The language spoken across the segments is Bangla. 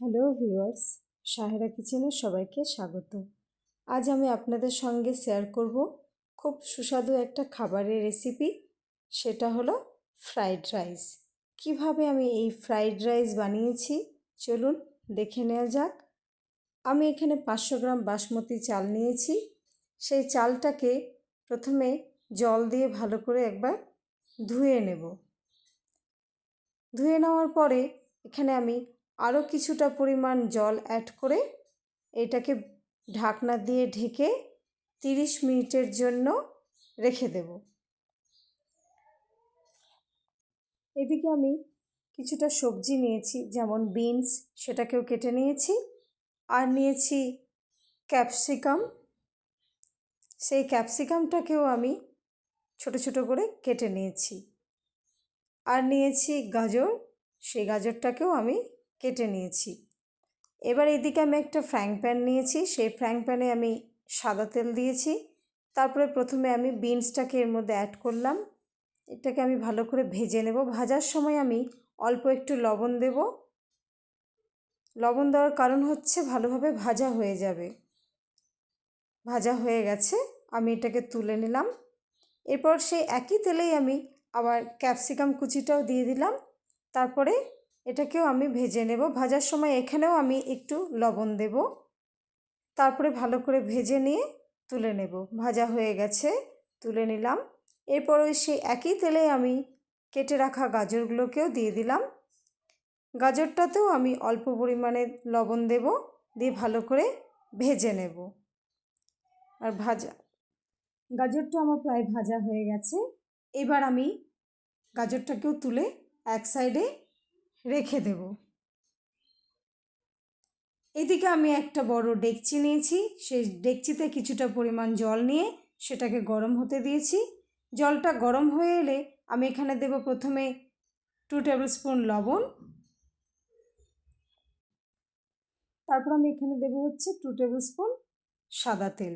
হ্যালো ভিউয়ার্স সাহেরা কিচেনে সবাইকে স্বাগত। আজ আমি আপনাদের সঙ্গে শেয়ার করব খুব সুস্বাদু একটা খাবারের রেসিপি সেটা হলো ফ্রাইড রাইস কীভাবে আমি এই ফ্রাইড রাইস বানিয়েছি, চলুন দেখে নেওয়া যাক। আমি এখানে পাঁচশো গ্রাম বাসমতি চাল নিয়েছি। সেই চালটাকে প্রথমে জল দিয়ে ভালো করে একবার ধুয়ে নেব। ধুয়ে নেওয়ার পরে এখানে আমি আরও কিছুটা পরিমাণ জল অ্যাড করে এটাকে ঢাকনা দিয়ে ঢেকে তিরিশ মিনিটের জন্য রেখে দেব। এদিকে আমি কিছুটা সবজি নিয়েছি, যেমন বিনস সেটাকেও কেটে নিয়েছি। আর নিয়েছি ক্যাপসিকাম সেই ক্যাপসিকামটাকেও আমি ছোট ছোট করে কেটে নিয়েছি। আর নিয়েছি গাজর, সেই গাজরটাকেও আমি কেটে নিয়েছি। এবার এদিকে আমি একটা ফ্রাইং প্যান নিয়েছি। সেই ফ্রাইং প্যানে আমি সাদা তেল দিয়েছি। তারপরে প্রথমে আমি বিনসটাকে এর মধ্যে অ্যাড করলাম। এটাকে আমি ভালো করে ভেজে নেব। ভাজার সময় আমি অল্প একটু লবণ দেব। লবণ দেওয়ার কারণ হচ্ছে ভালোভাবে ভাজা হয়ে যাবে। ভাজা হয়ে গেছে। আমি এটাকে তুলে নিলাম। এরপর সেই একই তেলেই আমি আবার ক্যাপসিকাম কুচিটাও দিয়ে দিলাম। তারপরে এটাকেও আমি ভেজে নেব। ভাজার সময় এখানেও আমি একটু লবণ দেব। তারপরে ভালো করে ভেজে নিয়ে তুলে নেব। ভাজা হয়ে গেছে, তুলে নিলাম। এরপর ওই সেই একই তেলে আমি কেটে রাখা গাজরগুলোকেও দিয়ে দিলাম। গাজরটাতেও আমি অল্প পরিমাণে লবণ দেব, দিয়ে ভালো করে ভেজে নেব। আর ভাজা, গাজরটা আমার প্রায় ভাজা হয়ে গেছে। এবার আমি গাজরটাকেও তুলে এক সাইডে রেখে দেব। এদিকে আমি একটা বড় ডেকচি নিয়েছি। সেই ডেকচিতে কিছুটা পরিমাণ জল নিয়ে সেটাকে গরম হতে দিয়েছি। জলটা গরম হয়ে এলে আমি এখানে দেব প্রথমে টু টেবিল স্পুন লবণ। তারপর আমি এখানে দেবো হচ্ছে টু টেবিল স্পুন সাদা তেল।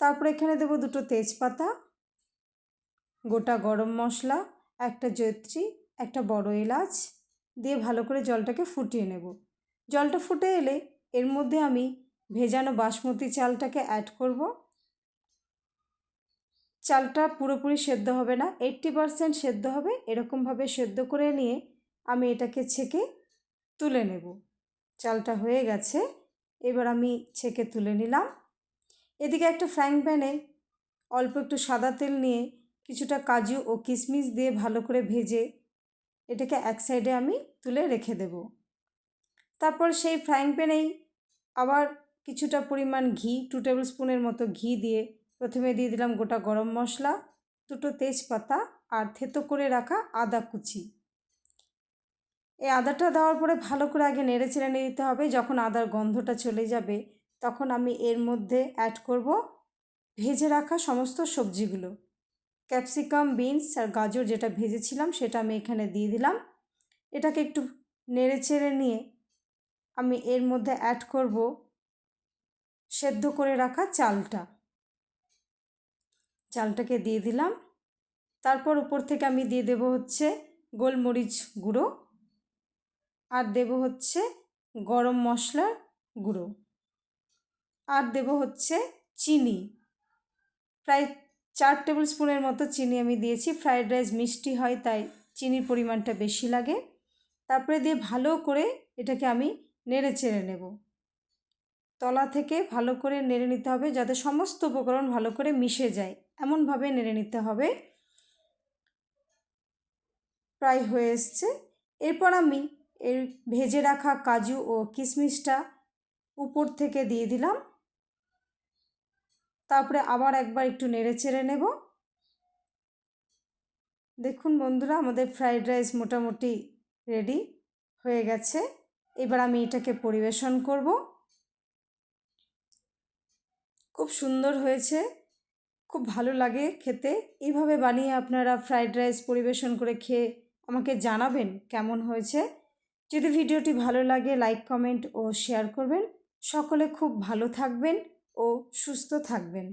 তারপর এখানে দেবো দুটো তেজপাতা, গোটা গরম মশলা, একটা জৈত্রী একটা বড় এলাচ দিয়ে ভালো করে জলটাকে ফুটিয়ে নেব। জলটা ফুটে এলে এর মধ্যে আমি ভেজানো বাসমতি চালটাকে অ্যাড করব। চালটা পুরোপুরি সেদ্ধ হবে না এইট্টি পারসেন্ট সেদ্ধ হবে, এরকমভাবে সেদ্ধ করে নিয়ে আমি এটাকে ছেঁকে তুলে নেব। চালটা হয়ে গেছে, এবার আমি ছেঁকে তুলে নিলাম। এদিকে একটা ফ্রাইং প্যানে অল্প একটু সাদা তেল নিয়ে কিছুটা কাজু ও কিশমিশ দিয়ে ভালো করে ভেজে এটাকে এক সাইডে আমি তুলে রেখে দেব। তারপর সেই ফ্রাইং প্যানেই আবার কিছুটা পরিমাণ ঘি টু টেবিল স্পুনের মতো ঘি দিয়ে প্রথমে দিয়ে দিলাম গোটা গরম মশলা, দুটো তেজপাতা আর থেতো করে রাখা আদা কুচি। এই আদাটা দেওয়ার পরে ভালো করে আগে নেড়ে চেড়ে নিয়ে দিতে হবে। যখন আদার গন্ধটা চলে যাবে, তখন আমি এর মধ্যে অ্যাড করব ভেজে রাখা সমস্ত সবজিগুলো। ক্যাপসিকাম, বিনস আর গাজর যেটা ভেজেছিলাম সেটা আমি এখানে দিয়ে দিলাম। এটাকে একটু নেড়ে চেড়ে নিয়ে আমি এর মধ্যে অ্যাড করব সেদ্ধ করে রাখা চালটা। চালটাকে দিয়ে দিলাম। তারপর উপর থেকে আমি দিয়ে দেব হচ্ছে গোলমরিচ গুঁড়ো আর দেব হচ্ছে গরম মশলার গুঁড়ো। আর দেব হচ্ছে চিনি। প্রায় চার টেবিল স্পুনের মতো চিনি আমি দিয়েছি। ফ্রায়েড রাইস মিষ্টি হয়, তাই চিনির পরিমাণটা বেশি লাগে। তারপরে দিয়ে ভালো করে এটাকে আমি নেড়ে চেড়ে নেব। তলা থেকে ভালো করে নেড়ে নিতে হবে যাতে সমস্ত উপকরণ ভালো করে মিশে যায়। এমনভাবে নেড়ে নিতে হবে। প্রায় হয়ে এসছে। এরপর আমি এর ভেজে রাখা কাজু ও কিশমিশটা উপর থেকে দিয়ে দিলাম। তারপরে আবার একবার একটু নেড়ে চেড়ে নেব। দেখুন বন্ধুরা, আমাদের ফ্রাইড রাইস মোটামুটি রেডি হয়ে গেছে। এবার আমি এটাকে পরিবেশন করব। খুব সুন্দর হয়েছে, খুব ভালো লাগে খেতে। এইভাবে বানিয়ে আপনারা ফ্রাইড রাইস পরিবেশন করে খেয়ে আমাকে জানাবেন কেমন হয়েছে। যদি ভিডিওটি ভালো লাগে লাইক কমেন্ট ও শেয়ার করবেন। সকলে খুব ভালো থাকবেন। ও সুস্থ থাকবেন।